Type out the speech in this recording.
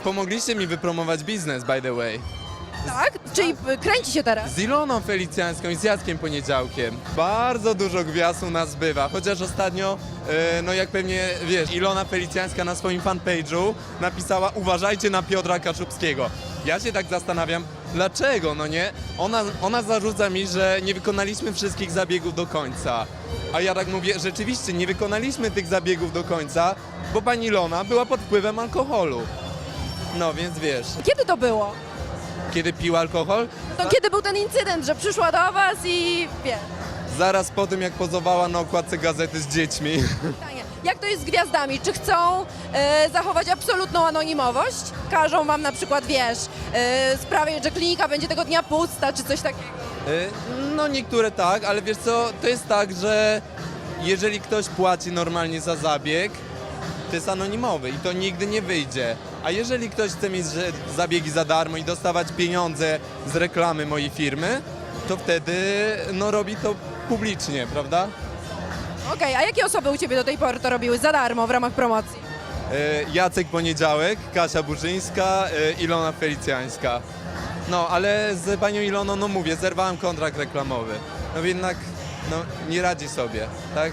Pomogliście mi wypromować biznes, by the way. Tak? Czyli kręci się teraz. Z Iloną Felicjańską i z Jackiem Poniedziałkiem. Bardzo dużo gwiazd u nas bywa, chociaż ostatnio, e, no jak pewnie wiesz, Ilona Felicjańska na swoim fanpage'u napisała uważajcie na Piotra Kaczubskiego. Ja się tak zastanawiam, dlaczego, no nie? Ona, ona zarzuca mi, że nie wykonaliśmy wszystkich zabiegów do końca. A ja tak mówię, rzeczywiście nie wykonaliśmy tych zabiegów do końca, bo pani Ilona była pod wpływem alkoholu. No więc wiesz, Kiedy to było? kiedy pił alkohol, To kiedy był ten incydent, że przyszła do was i wie. Zaraz po tym, jak pozowała na okładce gazety z dziećmi. Pytanie, jak to jest z gwiazdami? Czy chcą e, zachować absolutną anonimowość? Każą wam na przykład, wiesz, e, że klinika będzie tego dnia pusta, czy coś takiego? Y, No niektóre tak, ale wiesz co, to jest tak, że jeżeli ktoś płaci normalnie za zabieg, to jest anonimowy i to nigdy nie wyjdzie. A jeżeli ktoś chce mieć zabiegi za darmo i dostawać pieniądze z reklamy mojej firmy, to wtedy no robi to publicznie, prawda? Okej, a jakie osoby u ciebie do tej pory to robiły za darmo w ramach promocji? Y, Jacek Poniedziałek, Kasia Burzyńska, y, Ilona Felicjańska. No, ale z panią Iloną, no mówię, zerwałem kontrakt reklamowy. No jednak, no nie radzi sobie, tak?